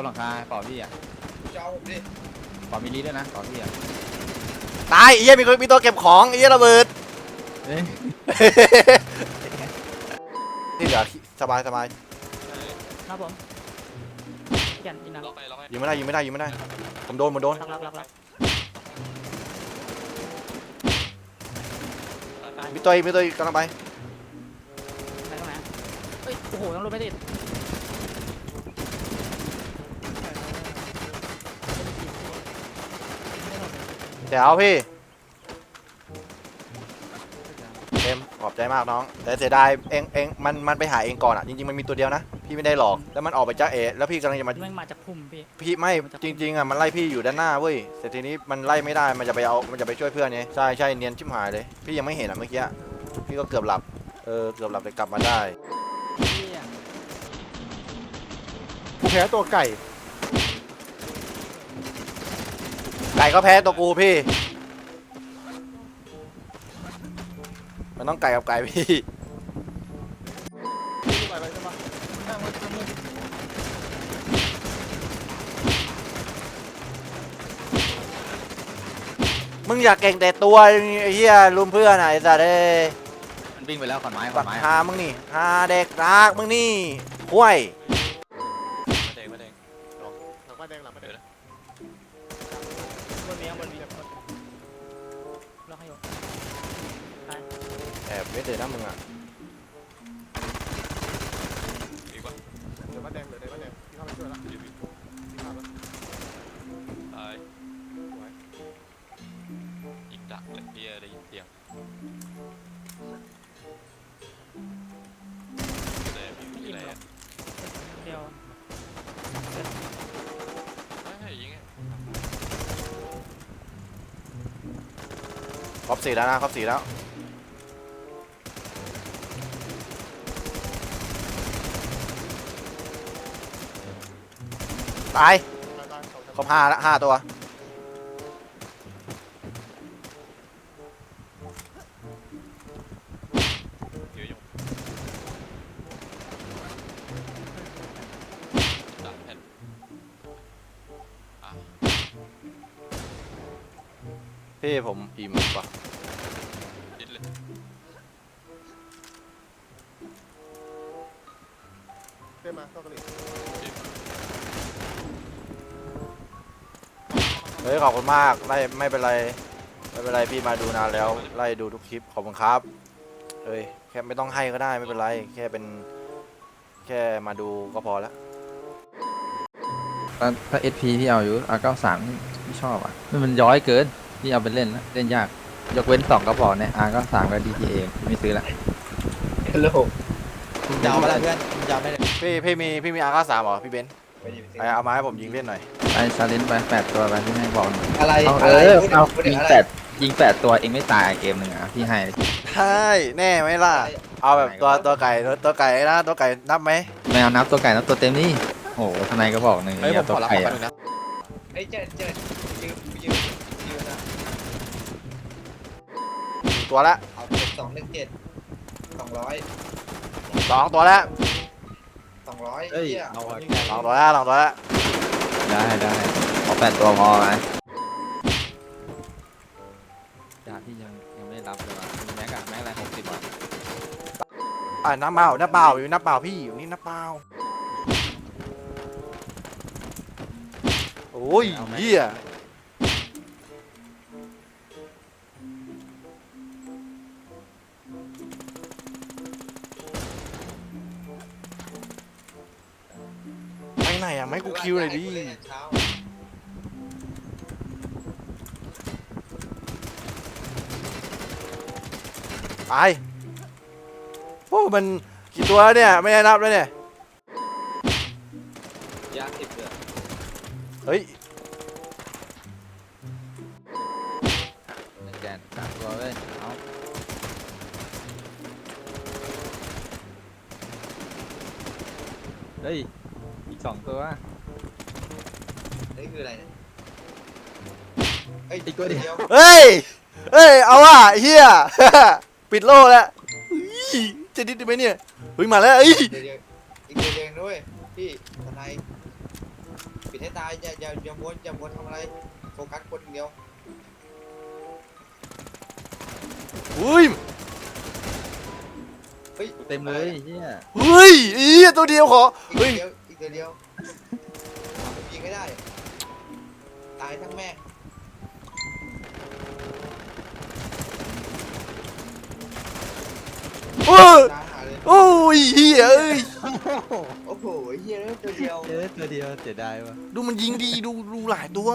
นหลังคาเป่าพี่อะจะเอาผมดิเป่ามิลลิด้วยนะเป่าพี่อะตายไอ้เหี้ยมีคนมีตัวเก็บของไอ้เหี้ยระเบิด เอ้ยที่เหลือสบายสบายครับผมยันยิงนะล็อกไปล็อกไปยิงไม่ได้ยิงไม่ได้ยิงไม่ได้ ผมโดนผมโดนล็อกล็อกล็อกล็อกมีตัวอีกมีตัวอีกกำลังไปไปตรงไหนเอ้ย โอ้โหต้องลงไม่ติด เดี๋ยวพี่ เต็มขอบใจมากน้อง แต่เสียดายเองเองมันมันไปหาเองก่อนอะจริงๆมันมีตัวเดียวนะ พี่ไม่ได้หลอกแล้วมันออกไปจ้าเอแล้วพี่กำลังจะมา แม่งมาจากพุ่มพี่ พี่ไม่จริงๆอะมันไล่พี่อยู่ด้านหน้าเว้ยแต่ทีนี้มันไล่ไม่ได้มันจะไปเอามันจะไปช่วยเพื่อนไงใช่ใช่เนียนชิบหายเลย พี่ยังไม่เห็นอะเมื่อกี้พี่ก็เกือบหลับเออเกือบหลับแต่กลับมาได้เหี้ยกูแพ้ตัวไก่ ไก่ก็แพ้ตัวกูพี่ มันต้องไก่กับไก่พี่มึงอยากเก่งแต่ตัวไอ้เหี้ยลุมเพื่อนอะไอ้สัตว์เอ้ยมันวิ่งไปแล้วขอนไม้ขอปันกไม้ หามึงนี่หาเด็กรักมึงนี่ห้วย มีข้างบนมีล็อกให้อยู่แอบเวทเลยนะมึงอะ รบสี่แล้วนะครบสี่แล้วตายครบห้าละห้าตัว พี่ผมอิ่มกว่าดิ้นเลยเดินมาเข้ากระดิ่งเฮ้ยขอบคุณมากไล่ไม่เป็นไรไม่เป็นไรพี่มาดูนานแล้วไล่ดูทุกคลิปขอบคุณครับเฮ้ยแค่ไม่ต้องให้ก็ได้ไม่เป็นไร แค่เป็นแค่มาดูก็พอแล้วถ้าถ้าเอสพีที่เอาอยู่อาเก้าสามที่ชอบอะมันมันย้อยเกิน ที่เอาไปเล่นนะเล่นยาก ยกเว้นสองกระบอกเนี่ยอาเก้าสามกับดีทีเอไม่ซื้อละฮัลโหลยาวมาแล้วเพื่อนยาวไม่ได้พี่พี่มีพี่มีอาร์ก้าสามเหรอพี่เบนซ์ไปดิไอเอามาให้ผมยิงเล่นหน่อยไอ้ซาเลนไปแปดตัวไปที่ให้บอกหน่อยอะไรเอาเออะไรอพูดเอาพูดถึยิงงอะไรแปดยิงแปดตัวเองไม่ตายเกมหนึ่งอะพี่ให้ใช่แน่ไหมล่ะ เอาแบบตัวตัวไก่ตัวตัวไก่นะตัวไก่นับไหมไม่เอานับตัวไก่นับตัวเต็มนี่โอ้โหทนายก็บอกหนึ่งอย่าตัวไก่อะไอ้เจ็ดเจ็ดยืมยืม ตัวละเอาเจ็ดสองหนึ่งเจ็ดสองร้อยสองตัวละสองร้อยเอ้ยเหี้ยเอาอะสองตัวละสองตัวละได้ได้ขอแปดตัวพอไหมยาที่ยังยังไม่ได้รับเลยว่ะแม็กอะแม็กอะไรหกสิบอะอ่าน้ำเปล่าน้ำเปล่าอยู่น้ำเปล่าพี่อยู่นี่น้ำเปล่าโอ้ยเหี้ย ไปไหนอะไม่ให้กูคิวหน่อยดิเช้าตายโอ้มันกี่ตัวแล้วเนี่ย ไม่ได้นับเลยเนี่ยยาสิบเลยเฮ้ยหนึ่งแกนสามตัวเว้ยเอาเฮ้ยอีก สองตัวนี่คืออะไรเนี่ยเอ้ยอีกตัวเดียวเฮ้ย เฮ้ย เอาว่ะเฮีย ปิดโลแล้วอุ๊ยจะดิดได้ไหมเนี่ยเฮ้ยมาแล้วเอ้ยเดี๋ยวเดี๋ยวอีกเดือนเองด้วยพี่ทนายปิดให้ตายอย่าอย่าอย่าวนอย่าวนทำอะไรโฟกัสคนอย่างเดียวอุ้ยเฮ้ยเต็มเลยเฮียเฮ้ยอีตัวเดียวขออีกเฮ้ยเดียวอีก เดียวเอาผมยิงไม่ได้ ตายทั้งแม่งเออตายหาเลย โอ้ยเฮียเอ้ย โอ้โหเฮียเอ้ยตัวเดียวเยอะตัวเดียวเสียดายวะ ดูมันยิงดีดูดูหลายตัว